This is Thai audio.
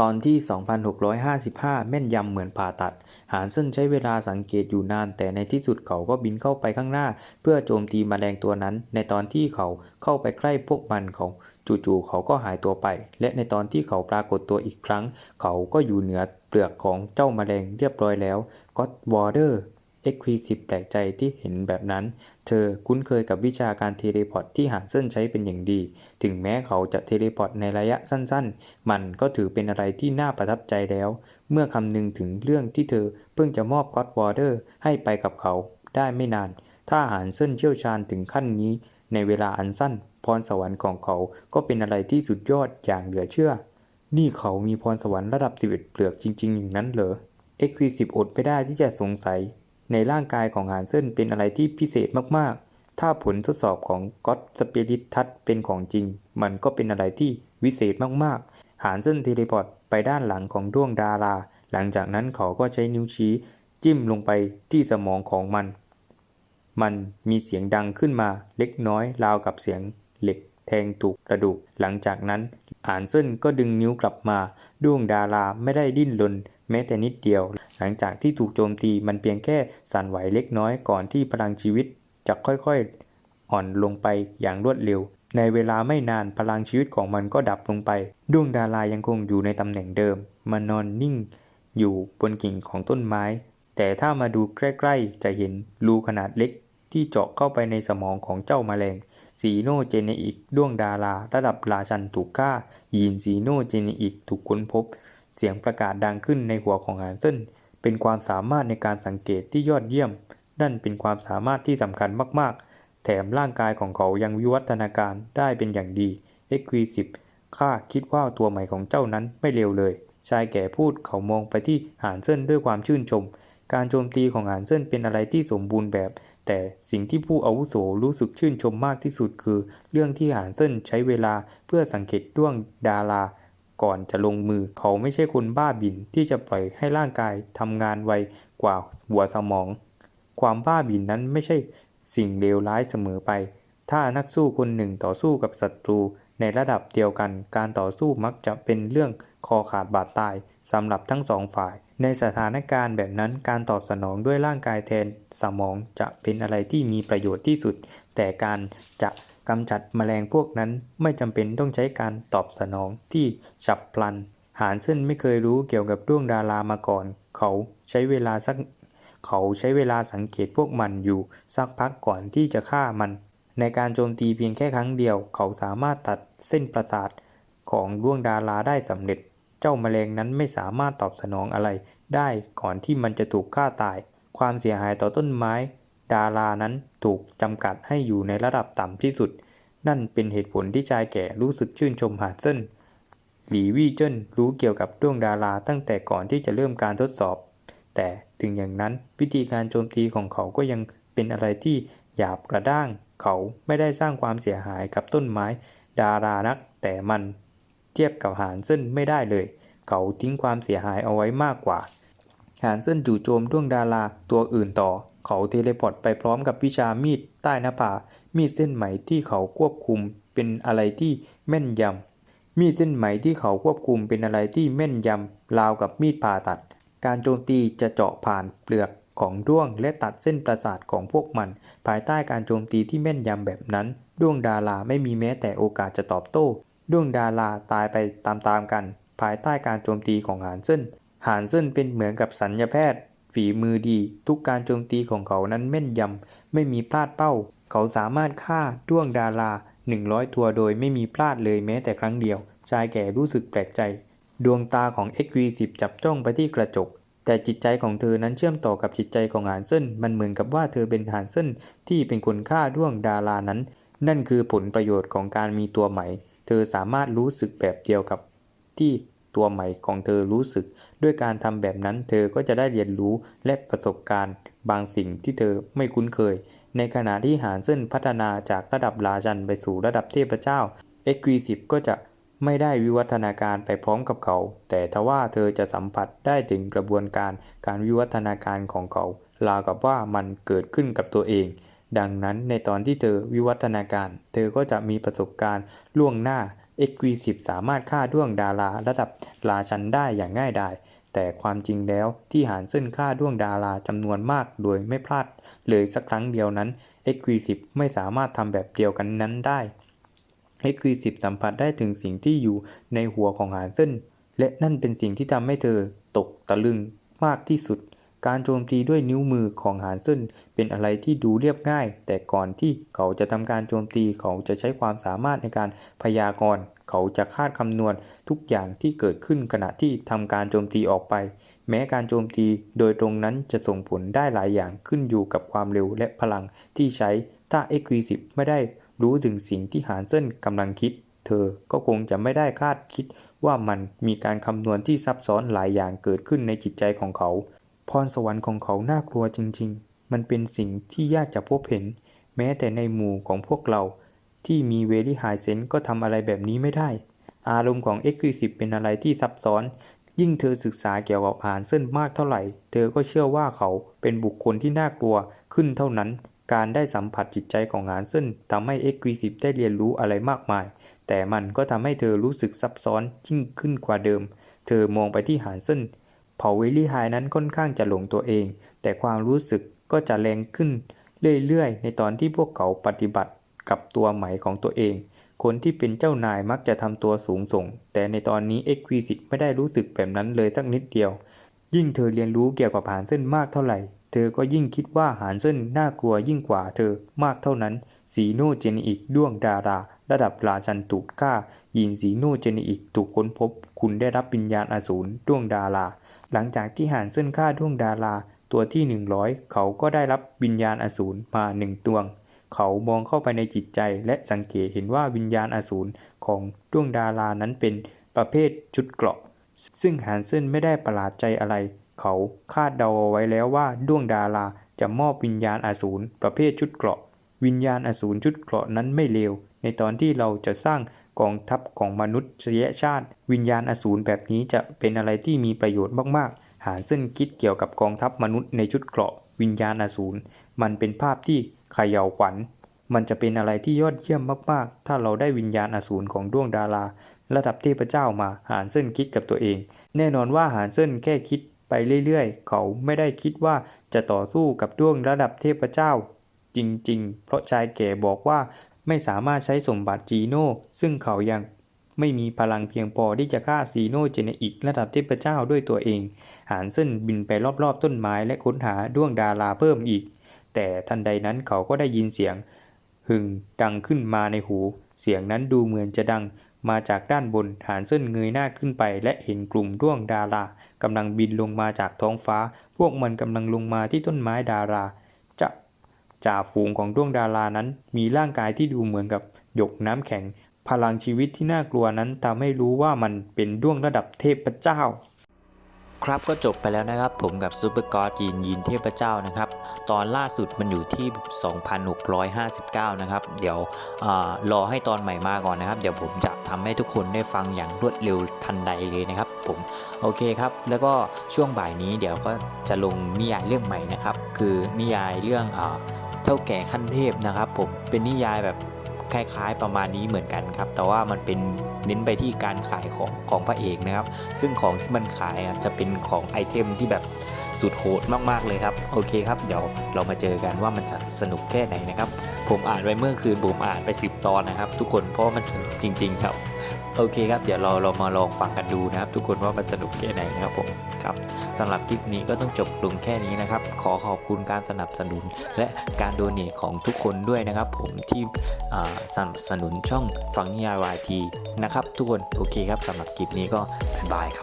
ตอนที่ 2655 แม่นยำเหมือนผ่าตัด หานเซินใช้เวลาสังเกตอยู่นาน แต่ในที่สุดเขาก็บินเข้าไปข้างหน้า เพื่อโจมตีแมลงตัวนั้น ในตอนที่เขาเข้าไปใกล้พวกมันเขาจู่ๆเขาก็หายตัวไป และในตอนที่เขาปรากฏตัวอีกครั้ง เขาก็อยู่เหนือเปลือกของเจ้าแมลงเรียบร้อยแล้วก็ตวอเดอร์ เอ็กควีสิบแปลกใจที่เห็นแบบนั้น เธอคุ้นเคยกับวิชาการเทเลพอร์ตที่หานเซินใช้เป็นอย่างดี ถึงแม้เขาจะเทเลพอร์ตในระยะสั้นๆ มันก็ถือเป็นอะไรที่น่าประทับใจแล้ว เมื่อคำนึงถึงเรื่องที่เธอเพิ่งจะมอบก็อตวอเดอร์ให้ไปกับเขาได้ไม่นาน ถ้าหานเซินเชี่ยวชาญถึงขั้นนี้ ในเวลาอันสั้น พรสวรรค์ของเขาก็เป็นอะไรที่สุดยอดอย่างเหลือเชื่อ นี่เขามีพรสวรรค์ระดับ11เปลือกจริงๆอย่างนั้นเหรอเอ็กควีสิบอดไม่ได้ที่จะสงสัย ในร่างกายของหานเซินเป็นอะไรที่พิเศษมากๆ ถ้าผลทดสอบของก็อตสเปริตทัศเป็นของจริง มันก็เป็นอะไรที่วิเศษมากๆ หานเซินเทเลพอร์ตไปด้านหลังของดวงดารา หลังจากนั้นเขาก็ใช้นิ้วชี้ จิ้มลงไปที่สมองของมัน มันมีเสียงดังขึ้นมาเล็กน้อยราวกับเสียงเหล็กแทงถูกกระดูก หลังจากนั้นหานเซินก็ดึงนิ้วกลับมา ดวงดาราไม่ได้ดิ้นรน แม้แต่นิดเดียว หลังจากที่ถูกโจมตีมันเพียงแค่สั่นไหวเล็กน้อยก่อนที่พลังชีวิตจะค่อยๆ อ่อนลงไปอย่างรวดเร็ว ในเวลาไม่นานพลังชีวิตของมันก็ดับลงไปดวงดารายังคงอยู่ในตำแหน่งเดิม มันนอนนิ่ง อยู่บนกิ่งของต้นไม้ แต่ถ้ามาดูใกล้ๆ จะเห็นรูขนาดเล็กที่เจาะเข้าไปในสมองของเจ้าแมลงซีโนเจเนอิกด้วงดารา ระดับราชันถูกฆ่ายีนซีโนเจเนอิกถูกค้นพบ เสียงประกาศดังขึ้นในหัวของฮานเซนเป็นความสามารถในการสังเกตที่ยอดเยี่ยม นั่นเป็นความสามารถที่สำคัญมากๆ แถมร่างกายของเขายังวิวัฒนาการได้เป็นอย่างดีเอ็กวีสิบข้าคิดว่าตัวใหม่ของเจ้านั้นไม่เลวเลย ชายแก่พูดเขามองไปที่หานเซินด้วยความชื่นชม การโจมตีของหานเซินเป็นอะไรที่สมบูรณ์แบบ แต่สิ่งที่ผู้อาวุโสรู้สึกชื่นชมมากที่สุดคือ เรื่องที่หานเซินใช้เวลาเพื่อสังเกตด้วงดารา ก่อนจะลงมือเขาไม่ใช่คนบ้าบินที่จะปล่อยให้ร่างกายทำงานไวกว่าหัวสมอง ความบ้าบินนั้นไม่ใช่สิ่งเลวร้ายเสมอไป ถ้านักสู้คนหนึ่งต่อสู้กับศัตรูในระดับเดียวกัน การต่อสู้มักจะเป็นเรื่องคอขาดบาดตายสำหรับทั้งสองฝ่าย ในสถานการณ์แบบนั้นการตอบสนองด้วยร่างกายแทนสมองจะเป็นอะไรที่มีประโยชน์ที่สุด แต่การจะ กำจัดแมลงพวกนั้นไม่จำเป็นต้องใช้การตอบสนองที่ฉับพลัน หานเซินไม่เคยรู้เกี่ยวกับดวงดารามาก่อน เขาใช้เวลาสัก เขาใช้เวลาสังเกตพวกมันอยู่สักพักก่อนที่จะฆ่ามัน ในการโจมตีเพียงแค่ครั้งเดียว เขาสามารถตัดเส้นประสาทของดวงดาราได้สำเร็จ เจ้าแมลงนั้นไม่สามารถตอบสนองอะไรได้ก่อนที่มันจะถูกฆ่าตาย ความเสียหายต่อต้นไม้ ดารานั้นถูกจำกัดให้อยู่ในระดับต่ำที่สุด นั่นเป็นเหตุผลที่ชายแก่รู้สึกชื่นชมหาเซินหลีวี่เจิ้นรู้เกี่ยวกับดวงดาราตั้งแต่ก่อนที่จะเริ่มการทดสอบ แต่ถึงอย่างนั้นวิธีการโจมตีของเขาก็ยังเป็นอะไรที่หยาบกระด้าง เขาไม่ได้สร้างความเสียหายกับต้นไม้ดารานัก แต่มันเทียบกับหานเซินไม่ได้เลย เขาทิ้งความเสียหายเอาไว้มากกว่า หานเซินจู่โจมดวงดาราตัวอื่นต่อ เขาเทเลพอร์ตไปพร้อมกับวิชามีดใต้หน้าผา มีดเส้นไหมที่เขาควบคุมเป็นอะไรที่แม่นยำ มีดเส้นไหมที่เขาควบคุมเป็นอะไรที่แม่นยำราวกับมีดผ่าตัด การโจมตีจะเจาะผ่านเปลือกของด้วงและตัดเส้นประสาทของพวกมัน ภายใต้การโจมตีที่แม่นยำแบบนั้น ด้วงดาราไม่มีแม้แต่โอกาสจะตอบโต้ ด้วงดาราตายไปตามๆกัน ภายใต้การโจมตีของหานเซินหานเซินเป็นเหมือนกับสัญญาแพทย์ ฝีมือดี ทุกการโจมตีของเขานั้นแม่นยำ ไม่มีพลาดเป้า เขาสามารถฆ่าด้วงดารา 100 ตัวโดยไม่มีพลาดเลยแม้แต่ครั้งเดียว ชายแก่รู้สึกแปลกใจ ดวงตาของ XV10 จับจ้องไปที่กระจก แต่จิตใจของเธอนั้นเชื่อมต่อกับจิตใจของหานเซินมันเหมือนกับว่าเธอเป็นหานเซินที่เป็นคนฆ่าด้วงดารานั้น นั่นคือผลประโยชน์ของการมีตัวใหม่ เธอสามารถรู้สึกแบบเดียวกับที่ ตัวใหม่ของเธอรู้สึก ด้วยการทำแบบนั้นเธอก็จะได้เรียนรู้และประสบการณ์ บางสิ่งที่เธอไม่คุ้นเคย ในขณะที่หานเซินพัฒนาจากระดับราชันไปสู่ระดับเทพเจ้า XV10 ก็จะไม่ได้วิวัฒนาการไปพร้อมกับเขา แต่ทว่าเธอจะสัมผัสได้ถึงกระบวนการการวิวัฒนาการของเขาราวกับว่ามันเกิดขึ้นกับตัวเอง ดังนั้นในตอนที่เธอวิวัฒนาการ เธอก็จะมีประสบการณ์ล่วงหน้า Exclusive สามารถฆ่าด้วงดาราระดับราชันได้อย่างง่ายดาย แต่ความจริงแล้วที่หานเซินฆ่าด้วงดาราจำนวนมากโดยไม่พลาดเลยสักครั้งเดียวนั้น Exclusive ไม่สามารถทำแบบเดียวกันนั้นได้ Exclusive สัมผัสได้ถึงสิ่งที่อยู่ในหัวของหานเซินและนั่นเป็นสิ่งที่ทำให้เธอตกตะลึงมากที่สุด การโจมตีด้วยนิ้วมือของหานเซินเป็นอะไรที่ดูเรียบง่าย แต่ก่อนที่เขาจะทำการโจมตีเขาจะใช้ความสามารถในการพยากรณ์ เขาจะคาดคำนวณทุกอย่างที่เกิดขึ้นขณะที่ทำการโจมตีออกไป แม้การโจมตีโดยตรงนั้นจะส่งผลได้หลายอย่างขึ้นอยู่กับความเร็วและพลังที่ใช้ ถ้า Exclusive ไม่ได้รู้ถึงสิ่งที่หานเซินกำลังคิด เธอก็คงจะไม่ได้คาดคิดว่ามันมีการคำนวณที่ซับซ้อนหลายอย่างเกิดขึ้นในจิตใจของเขา พรสวรรค์ของเขาน่ากลัวจริง ๆ มันเป็นสิ่งที่ยากจะพบเห็น แม้แต่ในหมู่ของพวกเรา ที่มีเวลี่ไฮเซนก็ทำอะไรแบบนี้ไม่ได้ อารมณ์ของ Exclusive เป็นอะไรที่ซับซ้อน ยิ่งเธอศึกษาเกี่ยวกับหานเซินมากเท่าไหร่ เธอก็เชื่อว่าเขาเป็นบุคคลที่น่ากลัวขึ้นเท่านั้น การได้สัมผัสจิตใจของหานเซินทำให้ Exclusive ได้เรียนรู้อะไรมากมาย แต่มันก็ทำให้เธอรู้สึกซับซ้อนยิ่งขึ้นกว่าเดิม เธอมองไปที่หานเซิน เผ่าเวลี่ไฮนั้นค่อนข้างจะหลงตัวเอง แต่ความรู้สึกก็จะแรงขึ้นเรื่อยๆ ในตอนที่พวกเขาปฏิบัติกับตัวใหม่ของตัวเอง คนที่เป็นเจ้านายมักจะทำตัวสูงส่ง แต่ในตอนนี้ e x q u i s i t e ไม่ได้รู้สึกแบบนั้นเลยสักนิดเดียว ยิ่งเธอเรียนรู้เกี่ยวกับหานเส้นมากเท่าไหร่ เธอก็ยิ่งคิดว่าหานเส้นน่ากลัวยิ่งกว่าเธอมากเท่านั้น สีโนเจนอิกด้วงดารา ระดับราชันถูกฆ่ายินสีโนเจนอิกถูกค้นพบ คุณได้รับวิญญาณอสูรด้วงดารา หลังจากที่หานเส้นฆ่าด้วงดาราตัวที่ 100 เขาก็ได้รับวิญญาณอสูรมาหนึ่งดวง เขามองเข้าไปในจิตใจและสังเกตเห็นว่าวิญญาณอสูรของด้วงดารานั้นเป็นประเภทชุดเกราะ ซึ่งหานเซินไม่ได้ประหลาดใจอะไร เขาคาดเดาเอาไว้แล้วว่าด้วงดาราจะมอบวิญญาณอสูรประเภทชุดเกราะ วิญญาณอสูรชุดเกราะนั้นไม่เลวในตอนที่เราจะสร้าง กองทัพของมนุษยชาติ วิญญาณอสูรแบบนี้จะเป็นอะไรที่มีประโยชน์มากๆ หานเซินคิดเกี่ยวกับกองทัพมนุษย์ในชุดเกราะวิญญาณอสูรมันเป็นภาพที่เขย่าวขวัญ มันจะเป็นอะไรที่ยอดเยี่ยมมากๆ ถ้าเราได้วิญญาณอสูรของด้วงดารา ระดับเทพเจ้ามาหานเซินคิดกับตัวเอง แน่นอนว่าหานเซินแค่คิดไปเรื่อยๆ เขาไม่ได้คิดว่าจะต่อสู้กับด้วงระดับเทพเจ้า จริงๆ เพราะชายแก่บอกว่า ไม่สามารถใช้สมบัติจีโน่ซึ่งเขายังไม่มีพลังเพียงพอที่จะฆ่าซีโนเจเนอิกระดับเทพเจ้าด้วยตัวเอง หานเซินบินไปรอบๆต้นไม้และค้นหาด้วงดาราเพิ่มอีก แต่ทันใดนั้นเขาก็ได้ยินเสียง หึ่งดังขึ้นมาในหู เสียงนั้นดูเหมือนจะดังมาจากด้านบน หานเส้นเงยหน้าขึ้นไป และเห็นกลุ่มด้วงดารากำลังบินลงมาจากท้องฟ้า พวกมันกำลังลงมาที่ต้นไม้ดารา จ่าฝูงของด้วงดารานั้น มีร่างกายที่ดูเหมือนกับหยกน้ำแข็ง พลังชีวิตที่น่ากลัวนั้นทำให้รู้ว่ามันเป็นด้วงระดับเทพเจ้าครับก็จบไปแล้วนะครับผมกับซูเปอร์กอดยินยินเทพเจ้านะครับ ตอนล่าสุดมันอยู่ที่ 2,659 นะครับ เดี๋ยวอรอให้ตอนใหม่มาก่อนนะครับ เดี๋ยวผมจะทำให้ทุกคนได้ฟังอย่างรวดเร็วทันใดเลยนะครับ ผมโอเคครับ แล้วก็ช่วงบ่ายนี้เดี๋ยวก็จะลงนิยายเรื่องใหม่นะครับ คือนิยายเรื่องอา เท่าแก่ขั้นเทพนะครับผมเป็นนิยายแบบคล้ายๆประมาณนี้เหมือนกันครับ แต่ว่ามันเป็นเน้นไปที่การขายของของพระเอกนะครับ ซึ่งของที่มันขายจะเป็นของไอเทมที่แบบสุดโหดมากๆเลยครับ โอเคครับ เดี๋ยวเรามาเจอกันว่ามันจะสนุกแค่ไหนนะครับ ผมอ่านไปเมื่อคืนผมอ่านไป 10 ตอนนะครับ ทุกคนเพราะมันสนุกจริง ๆ ครับ โอเคครับ เดี๋ยวเราเรามาลองฟังกันดูนะครับ ทุกคนว่ามันสนุกแค่ไหนนะครับผมครับสำหรับคลิปนี้ก็ต้องจบลงแค่นี้นะครับ ขอขอบคุณการสนับสนุน และการโดเนทของทุกคนด้วยนะครับ ผมที่สนับสนุนช่องฟังยายวายทีนะครับ ทุกคนโอเคครับสำหรับคลิปนี้ก็บายครับ